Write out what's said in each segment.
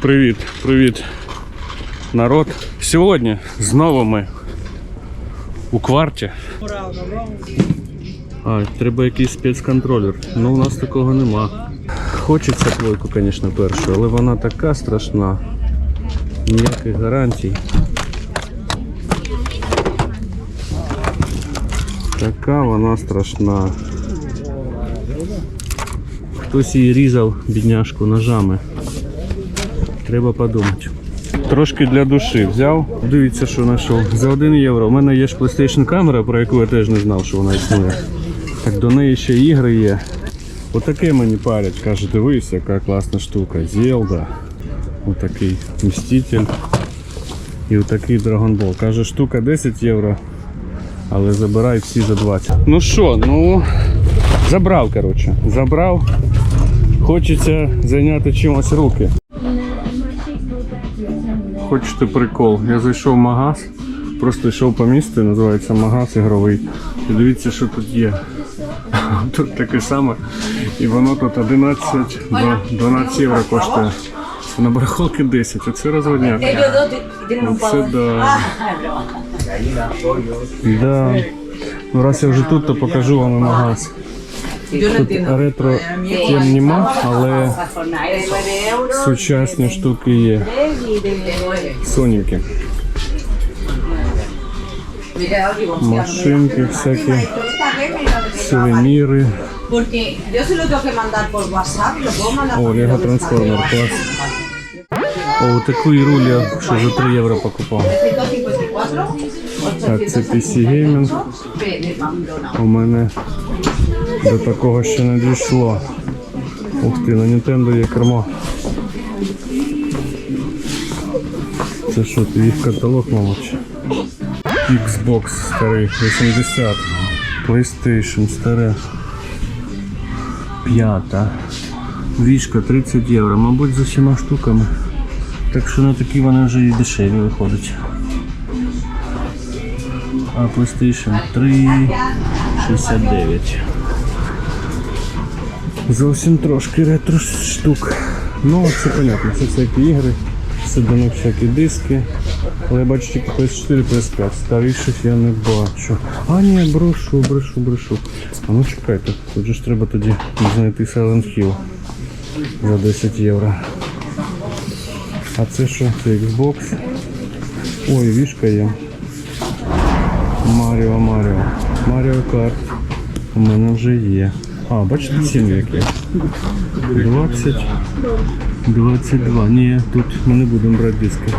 Привіт, привіт, народ. Сьогодні знову ми у кварті. А, треба якийсь спецконтролер. Ну, у нас такого нема. Хочеться плойку, звісно, першу, але вона така страшна. Ніяких гарантій. Така вона страшна. Хтось її різав, бідняшку, ножами. Треба подумати. Трошки для душі взяв. Дивіться, що знайшов. За 1 євро. У мене є ж PlayStation камера, про яку я теж не знав, що вона існує. Так до неї ще ігри є. Отаке мені парять. Каже, дивись, яка класна штука. Зелда. Отакий Мститель. І отакий Dragon Ball. Каже, штука 10 євро. Але забирай всі за 20. Ну що, ну забрав, коротше. Забрав. Хочеться зайняти чимось руки. Хочете прикол? Я зайшов в магаз, просто йшов по місту, називається магаз ігровий. І дивіться, що тут є. Тут таке саме. І воно тут 11 до 12 євро коштує. На барахолки 10. Оце розводняк. Ellos dos ti- tienen un Оце да. Да. Ну раз я вже тут, то покажу вам і магаз. Тут ретро тем нема, але сучасні штуки є. Соніки. Машинки всякі, сувеніри. О, Лего Трансформер, клас. О, таку я що за 3 євро покупав. 154, Так, це PC Gaming. У мене до такого ще не дійшло. Ух ти, на Nintendo є кермо. Це що, твій каталог, мабуть? Xbox старий, 80. PlayStation старе. П'ята. Вішка 30 євро, мабуть, з усіма штуками. Так що на такі вони вже і дешеві виходять. А PlayStation 3 69. Зовсім трошки ретро штук. Ну, це понятно, це всякі ігри, це до них всякі диски. Але я бачу тільки PS4, PS5. Старіших я не бачу. А ні, брошу, брешу, брешу. А ну чекайте, тут же ж треба тоді знайти Silent Hill за 10 євро. А це що? Це Xbox. Ой, вішка є. Маріо, Маріо. Маріо Карт. У мене вже є. А, бачите ціни які? 20. 22. Ні, тут ми не будемо брати диски.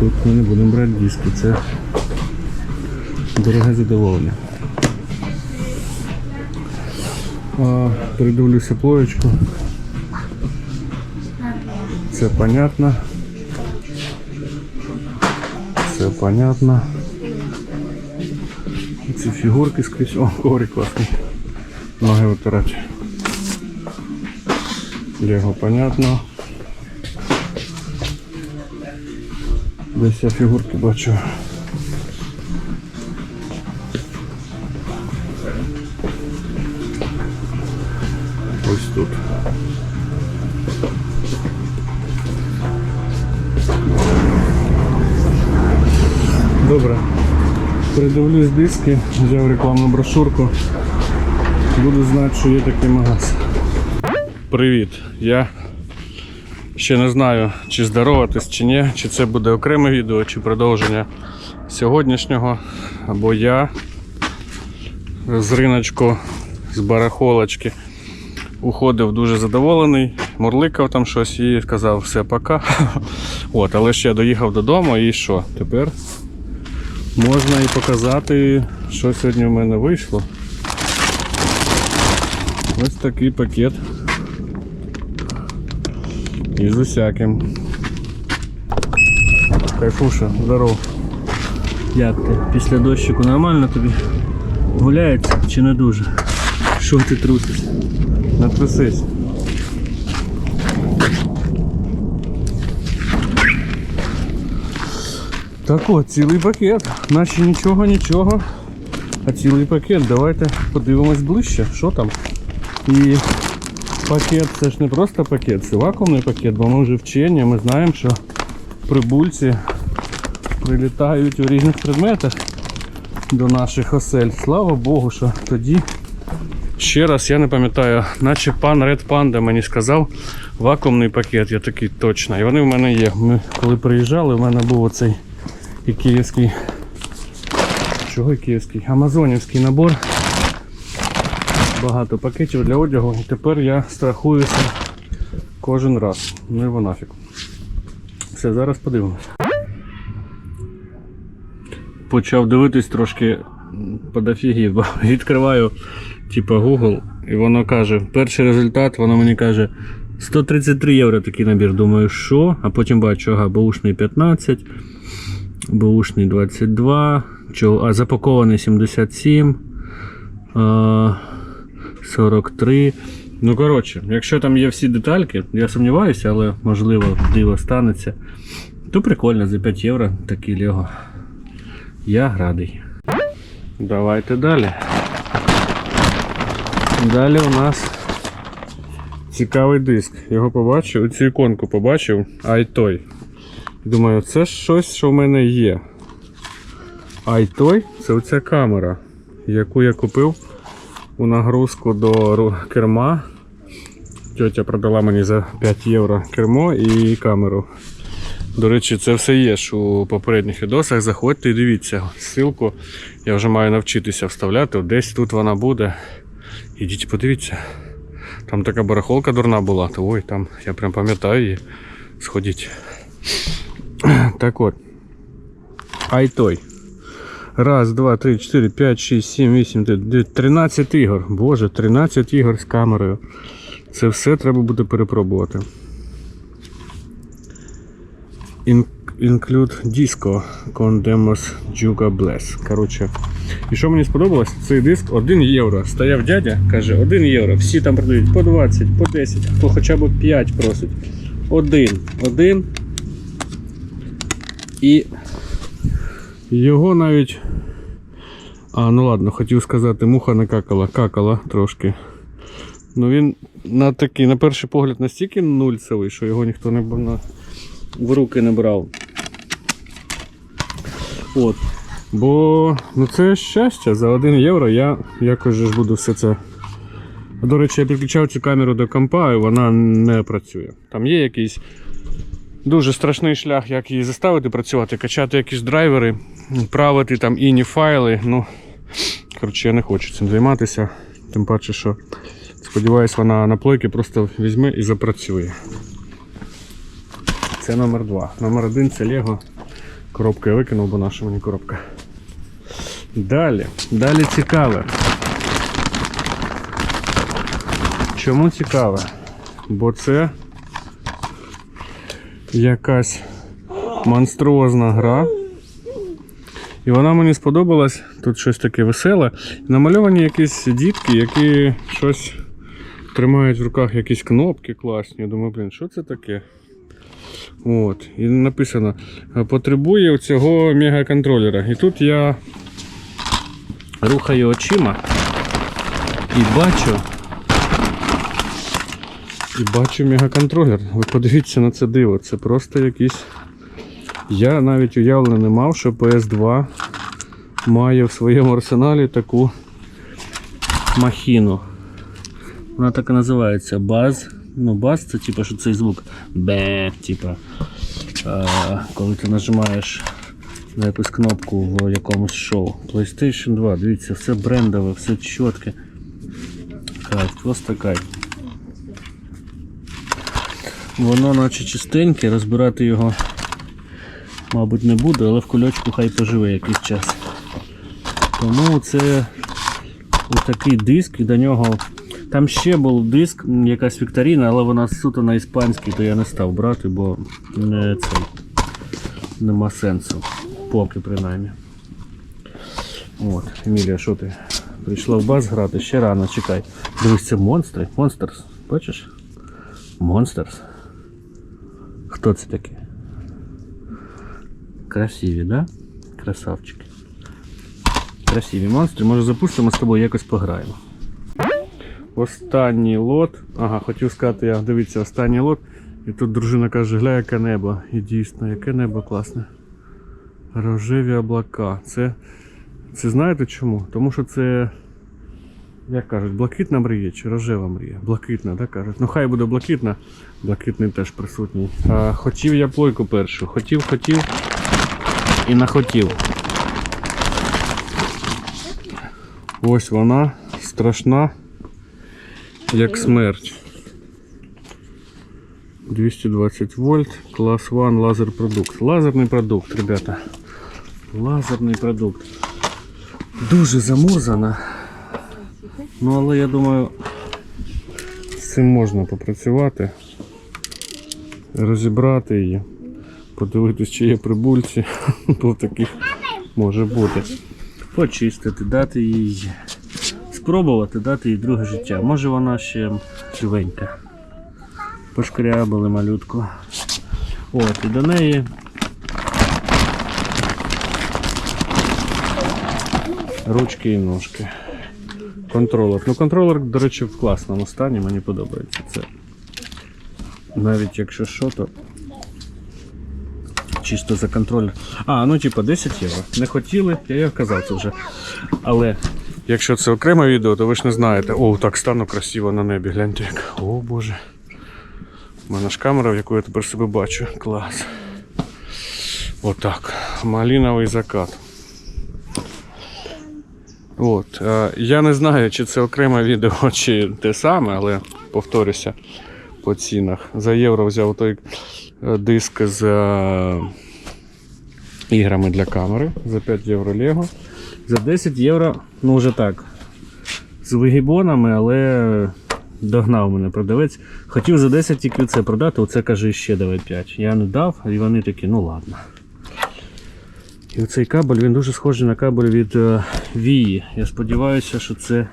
Тут ми не будемо брати диски. Це дороге задоволення. А, придивлюся плоєчку. Це понятно. Це понятно. Ці фігурки скрізь. О, коврик класний. Ноги витирати. Лего понятно. Десь я фігурки бачу. Ось тут. Передивлюсь диски, взяв рекламну брошурку. Буду знати, що є такий магаз. Привіт. Я ще не знаю, чи здороватись, чи ні, чи це буде окреме відео, чи продовження сьогоднішнього. Або я з риночку, з барахолочки уходив дуже задоволений, мурликав там щось і сказав все пока. От, але ще доїхав додому і що? Тепер можна і показати, що сьогодні в мене вийшло. Ось такий пакет. І з усяким. Кайфуша, здоров. Як ти? Після дощику нормально тобі? Гуляється чи не дуже? Що ти трусишся? Не трусись. Так от, цілий пакет. Наче нічого, нічого. А цілий пакет. Давайте подивимось ближче, що там. І пакет це ж не просто пакет, це вакуумний пакет, бо ми вже вчені, ми знаємо, що прибульці прилітають у різних предметах до наших осель. Слава Богу, що тоді. Ще раз я не пам'ятаю, наче пан Ред Панда мені сказав вакуумний пакет, я такий точно. І вони в мене є. Ми коли приїжджали, в мене був оцей ікеївський. Чого ікеївський? Амазонівський набор. Багато пакетів для одягу. І тепер я страхуюся кожен раз. Ну його нафіг. Все, зараз подивимось. Почав дивитись трошки подафігів, бо відкриваю типа Google, і воно каже, перший результат, воно мені каже 133 євро такий набір. Думаю, що? А потім бачу, ага, баушний 15, баушний 22, чого, а запакований 77, 43. Ну, коротше, якщо там є всі детальки, я сумніваюся, але можливо диво станеться, то прикольно за 5 євро такий Лего. Я радий. Давайте далі. Далі у нас цікавий диск. Його побачив, цю іконку побачив, Думаю, це щось, що в мене є. Айтой це оця камера, яку я купив у нагрузку до керма. Тетя продала мені за 5 євро кермо і камеру. До речі, це все є ж у попередніх відосах. Заходьте і дивіться. Ссылку я вже маю навчитися вставляти. Десь тут вона буде. Ідіть подивіться. Там така барахолка дурна була, то ой, там я прям пам'ятаю її. Сходіть. Так от. Айтой. Раз, два, три, чотири, п'ять, шість, сім, вісім, 13 ігор. Боже, 13 ігор з камерою. Це все треба буде перепробувати. In- Include Disco con Demos Juga Bless. Коротше. І що мені сподобалось, цей диск 1 євро. Стояв дядя, каже, 1 євро. Всі там продають по 20, по 10, хто хоча б 5 просить. Один. Один. І його навіть. А, ну ладно, хотів сказати, муха не какала, какала трошки. Ну він на такий, на перший погляд, настільки нульцевий, що його ніхто не на, в руки не брав. От. Бо ну це щастя, за 1 євро я якось же ж буду все це. До речі, я підключав цю камеру до компа і вона не працює. Там є якийсь дуже страшний шлях, як її заставити працювати, качати якісь драйвери, правити там іні файли. Ну, коротше, я не хочу цим займатися. Тим паче, що сподіваюсь, вона на плойки просто візьме і запрацює. Це номер два. Номер один це Лего. Коробку я викинув, бо наша мені коробка. Далі. Далі цікаве. Чому цікаве? Бо це якась монструозна гра. І вона мені сподобалась. Тут щось таке веселе. Намальовані якісь дітки, які щось тримають в руках якісь кнопки класні. Я думаю, блін, що це таке? От. І написано, «Е, потребує цього мегаконтролера. І тут я рухаю очима і бачу. І бачу мегаконтролер. Ви подивіться на це диво. Це просто якийсь. Я навіть уявлення не мав, що PS2 має в своєму арсеналі таку махіну. Вона так і називається баз. Ну, бас це типа, що цей звук бе, типа, е, коли ти нажимаєш на якусь кнопку в якомусь шоу. PlayStation 2, дивіться, все брендове, все чітке. Кайф, просто кайф. Воно наче чистеньке, розбирати його, мабуть, не буду, але в кульочку хай поживе якийсь час. Тому це такий диск і до нього. Там ще був диск, якась вікторіна, але вона суто на іспанській, то я не став брати, бо не цей, нема сенсу. Поки принаймні. От, Емілія, що ти? Прийшла в бас грати, ще рано, чекай. Дивись, це монстри. Монстерс. Бачиш? Монстерс. Хто це таке? Красиві, да? Красавчики. Красиві монстри. Може запустимо з тобою якось пограємо. останній лот. Ага, хотів сказати, я дивіться, останній лот. І тут дружина каже, гля, яке небо. І дійсно, яке небо класне. Рожеві облака. Це, це знаєте чому? Тому що це, як кажуть, блакитна мрія чи рожева мрія. Блакитна, так кажуть. Ну хай буде блакитна, блакитний теж присутній. А, хотів я плойку першу. Хотів, хотів і нахотів. Ось вона страшна, як смерть. 220 вольт, клас 1 лазер продукт. Лазерний продукт, ребята. Лазерний продукт. Дуже замурзана. Ну, але я думаю, з цим можна попрацювати, розібрати її, подивитись, чи є прибульці, бо таких може бути. Почистити, дати їй. Спробувати дати їй друге життя. Може вона ще живенька. Пошкрябали малютку. От, і до неї. Ручки і ножки. Контролер. Ну, контролер, до речі, в класному стані, мені подобається це. Навіть якщо що, то чисто за контроль. А, ну типа 10 євро. Не хотіли, я казав це вже. Але якщо це окреме відео, то ви ж не знаєте. О, так стану красиво на небі. Гляньте як. О боже. У мене ж камера, в яку я тепер себе бачу. Клас. Отак. Маліновий закат. От. е, Я не знаю, чи це окреме відео, чи те саме, але повторюся по цінах. За євро взяв той е, диск з е, іграми для камери. За 5 євро Лего. За 10 євро, ну вже так. З вигібонами, але догнав мене продавець. Хотів за 10 тільки це продати, оце каже ще давай 5. Я не дав, і вони такі, ну ладно. І оцей кабель він дуже схожий на кабель від е, Вії. Я сподіваюся, що це,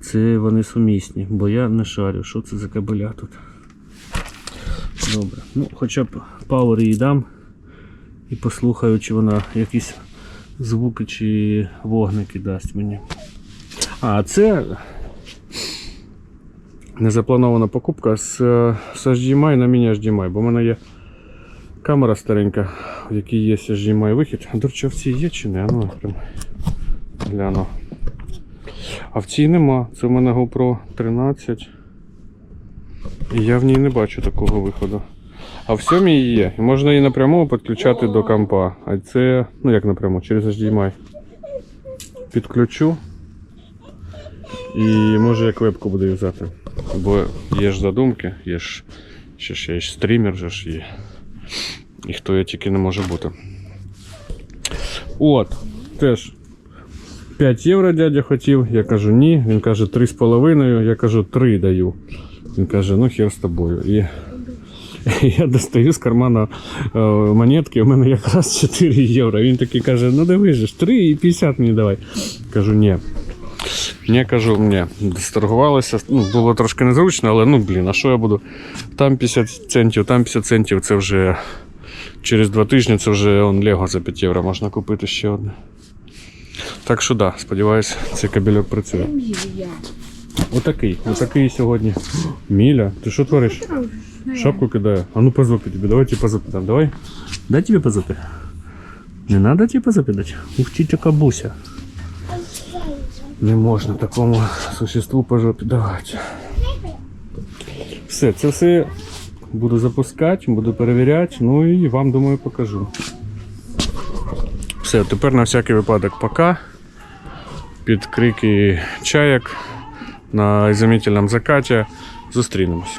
це вони сумісні, бо я не шарю, що це за кабеля тут. Добре. Ну, хоча б пауер їй дам і послухаю, чи вона якісь звуки чи вогники дасть мені. А це незапланована покупка з, е, з HDMI на міні HDMI, бо в мене є камера старенька, в якій є HDMI вихід. До речі, в цій є чи не? Ну, прям гляну. А в цій нема. Це в мене GoPro 13. І я в ній не бачу такого виходу. А в сьомій є. І можна її напряму підключати до компа. А це, ну як напряму, через HDMI. Підключу. І може як вебку буду юзати. Бо є ж задумки, є ж ще, ще є ж стрімер же ж є. І хто я тільки не може бути. От, теж 5 євро дядя хотів, я кажу ні. Він каже 3,5, я кажу 3 даю. Він каже, ну хер з тобою. І я достаю з кармана е, монетки, у мене якраз 4 євро. Він такий каже, ну дивись же, 3,50 мені давай. Кажу, ні. Ні, кажу, ні. Сторгувалися, ну, було трошки незручно, але ну блін, а що я буду? Там 50 центів, там 50 центів, це вже через два тижні це вже он Лего за 5 євро можна купити ще одне. Так що да, сподіваюся, цей кабельок працює. Отакий, отакий сьогодні. Міля, ти що твориш? Шапку кидаю. А ну по зопі тобі, давайте по зопі давай. Дай тебе по. Не надо тебе по зопі? Ух ти, така буся. Не можна такому существу по жопі давати. Все, це все буду запускати, буду перевіряти, ну і вам, думаю, покажу. Все, тепер на всякий випадок пока. Під крики чаєк на ізомітельному закаті зустрінемось.